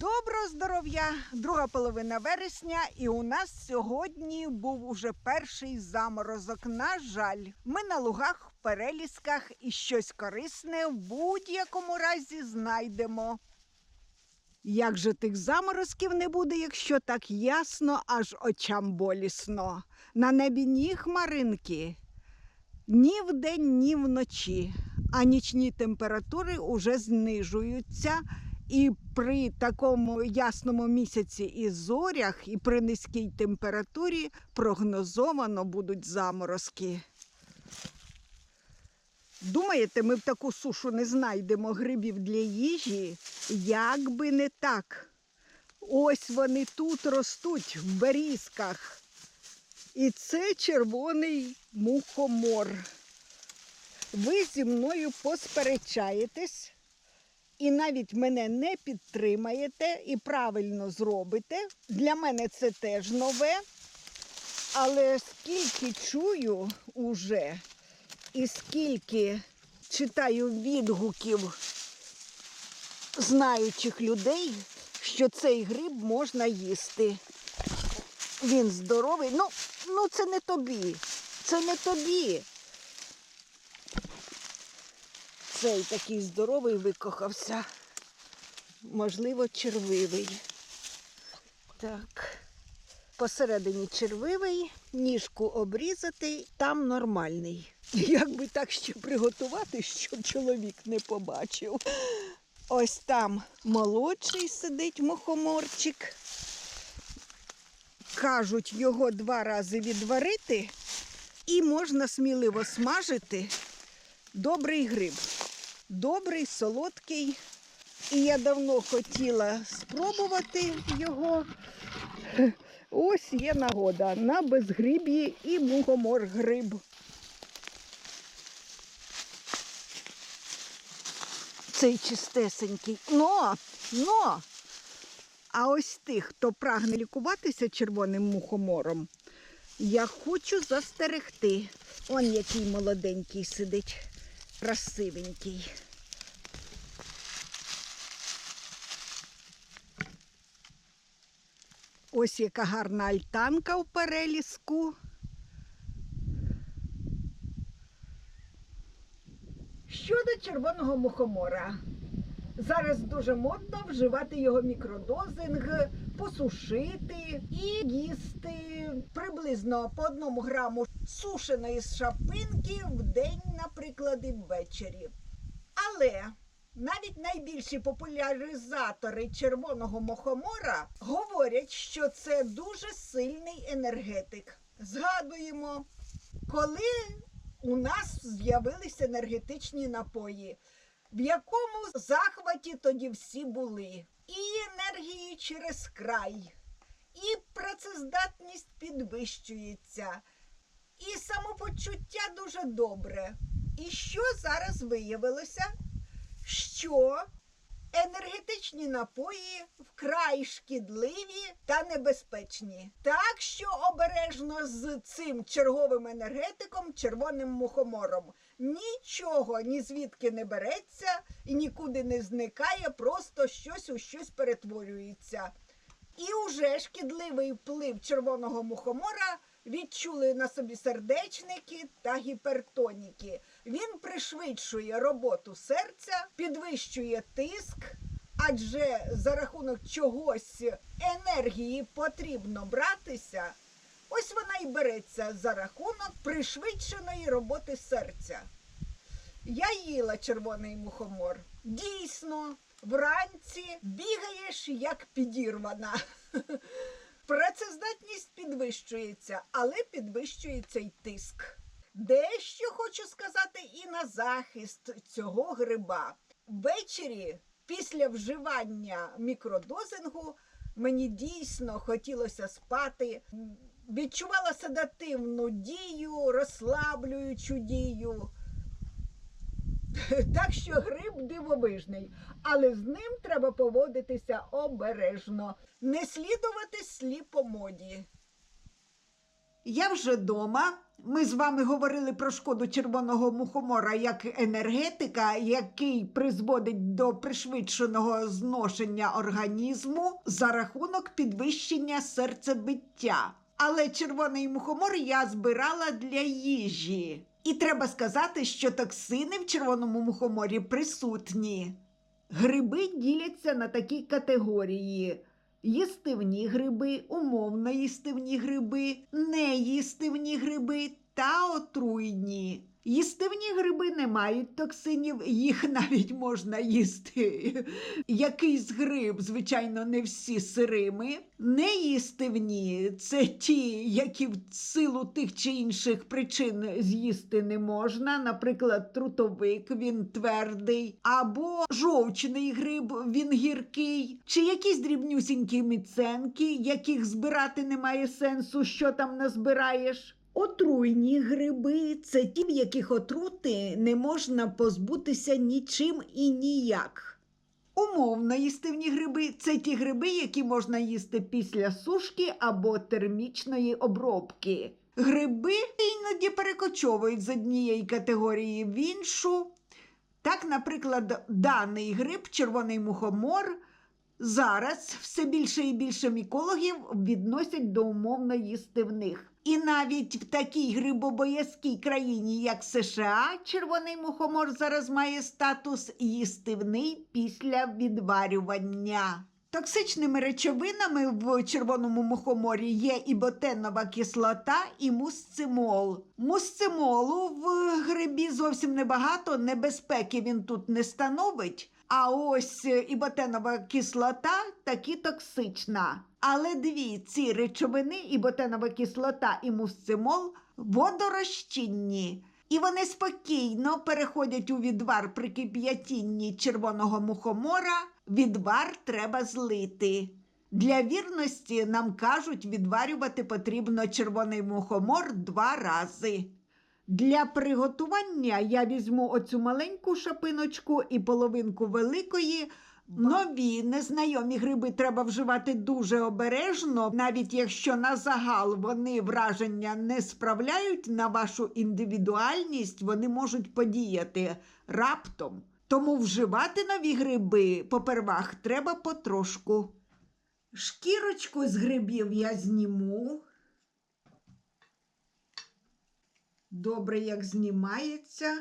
Доброго здоров'я! Друга половина вересня, і у нас сьогодні був уже перший заморозок. На жаль, ми на лугах, перелісках і щось корисне в будь-якому разі знайдемо. Як же тих заморозків не буде, якщо так ясно, аж очам болісно. На небі ні хмаринки, ні вдень, ні вночі, а нічні температури уже знижуються. І при такому ясному місяці і зорях, і при низькій температурі прогнозовано будуть заморозки. Думаєте, ми в таку сушу не знайдемо грибів для їжі? Як би не так. Ось вони тут ростуть в берізках. І це червоний мухомор. Ви зі мною посперечаєтесь і навіть мене не підтримаєте і правильно зробите. Для мене це теж нове. Але скільки чую уже, і скільки читаю відгуків знаючих людей, що цей гриб можна їсти. Він здоровий. Ну, ну це не тобі. Це не тобі. Цей такий здоровий викохався. Можливо, червивий. Так. Посередині червивий, ніжку обрізати, там нормальний. Як би так ще приготувати, щоб чоловік не побачив. Ось там молодший сидить мухоморчик. Кажуть, його два рази відварити і можна сміливо смажити добрий гриб. Добрий, солодкий. І я давно хотіла спробувати його. Ось є нагода на безгриб'ї і мухомор гриб. Цей чистесенький. Но, но. А ось тих, хто прагне лікуватися червоним мухомором, я хочу застерегти. Он який молоденький сидить, красивенький. Ось яка гарна альтанка в переліску. Щодо червоного мухомора. Зараз дуже модно вживати його мікродозинг, посушити і їсти приблизно по одному граму сушеної шапинки в день, наприклад, і ввечері. Але навіть найбільші популяризатори червоного мухомора говорять, що це дуже сильний енергетик. Згадуємо, коли у нас з'явилися енергетичні напої, в якому захваті тоді всі були. І енергії через край, і працездатність підвищується, і самопочуття дуже добре. І що зараз виявилося? Що енергетичні напої вкрай шкідливі та небезпечні. Так що обережно з цим черговим енергетиком, червоним мухомором. Нічого ні звідки не береться і нікуди не зникає, просто щось у щось перетворюється. І уже шкідливий вплив червоного мухомора відчули на собі сердечники та гіпертоніки. Він пришвидшує роботу серця, підвищує тиск, адже за рахунок чогось енергії потрібно братися. Ось вона і береться за рахунок пришвидшеної роботи серця. Я їла червоний мухомор. Дійсно, вранці бігаєш як підірвана. Працездатність підвищується, але підвищується й тиск. Дещо хочу сказати і на захист цього гриба. Ввечері, після вживання мікродозингу, мені дійсно хотілося спати. Відчувала седативну дію, розслаблюючу дію. Так що гриб дивовижний, але з ним треба поводитися обережно, не слідувати сліпо моді. Я вже дома. Ми з вами говорили про шкоду червоного мухомора як енергетика, який призводить до пришвидшеного зношення організму за рахунок підвищення серцебиття. Але червоний мухомор я збирала для їжі. І треба сказати, що токсини в червоному мухоморі присутні. Гриби діляться на такі категорії: їстивні гриби, умовно їстивні гриби, неїстивні гриби та отруйні. Їстивні гриби не мають токсинів, їх навіть можна їсти. Якийсь гриб, звичайно, не всі сирими. Неїстивні це ті, які в силу тих чи інших причин з'їсти не можна. Наприклад, трутовик він твердий, або жовчний гриб, він гіркий, чи якісь дрібнюсінькі міценки, яких збирати немає сенсу, що там назбираєш. Отруйні гриби це ті, в яких отрути не можна позбутися нічим і ніяк. Умовно їстивні гриби це ті гриби, які можна їсти після сушки або термічної обробки. Гриби іноді перекочовують з однієї категорії в іншу. Так, наприклад, даний гриб, червоний мухомор, зараз все більше і більше мікологів відносять до умовно їстивних. І навіть в такій грибобоязкій країні, як США, червоний мухомор зараз має статус їстивний після відварювання. Токсичними речовинами в червоному мухоморі є і ботенова кислота, і мусцимол. Мусцимолу в грибі зовсім небагато, небезпеки він тут не становить. А ось іботенова кислота таки токсична. Але дві ці речовини, іботенова кислота і мусцимол, водорозчинні. І вони спокійно переходять у відвар при кип'ятінні червоного мухомора. Відвар треба злити. Для вірності нам кажуть, відварювати потрібно червоний мухомор два рази. Для приготування я візьму оцю маленьку шапиночку і половинку великої. Нові незнайомі гриби треба вживати дуже обережно, навіть якщо на загал вони враження не справляють на вашу індивідуальність, вони можуть подіяти раптом. Тому вживати нові гриби попервах треба потрошку. Шкірочку з грибів я зніму. Добре, як знімається.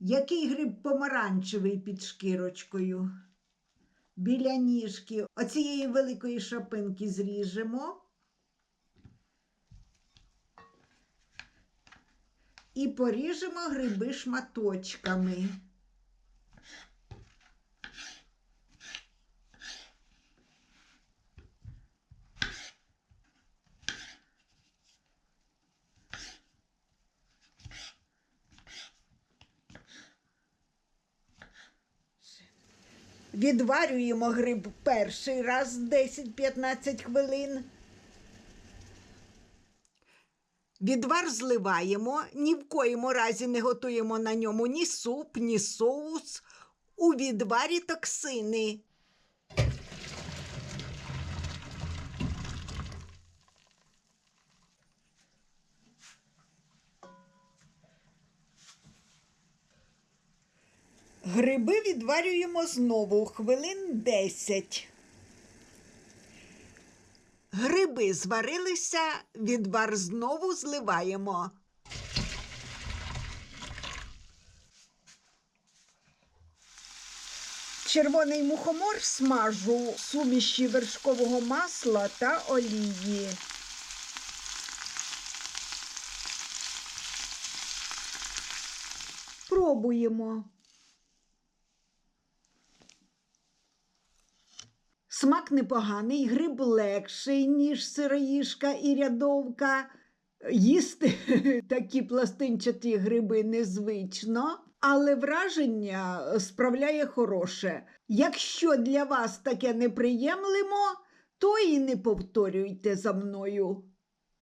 Який гриб помаранчевий під шкірочкою? Біля ніжки. Оцієї великої шапинки зріжемо. І поріжемо гриби шматочками. Відварюємо гриб перший раз 10-15 хвилин. Відвар зливаємо, ні в коєму разі не готуємо на ньому ні суп, ні соус. У відварі токсини. Гриби відварюємо знову хвилин 10. Гриби зварилися, відвар знову зливаємо. Червоний мухомор смажу суміші вершкового масла та олії. Пробуємо. Смак непоганий, гриб легший, ніж сироїшка і рядовка. Їсти такі пластинчаті гриби незвично, але враження справляє хороше. Якщо для вас таке неприємлимо, то і не повторюйте за мною.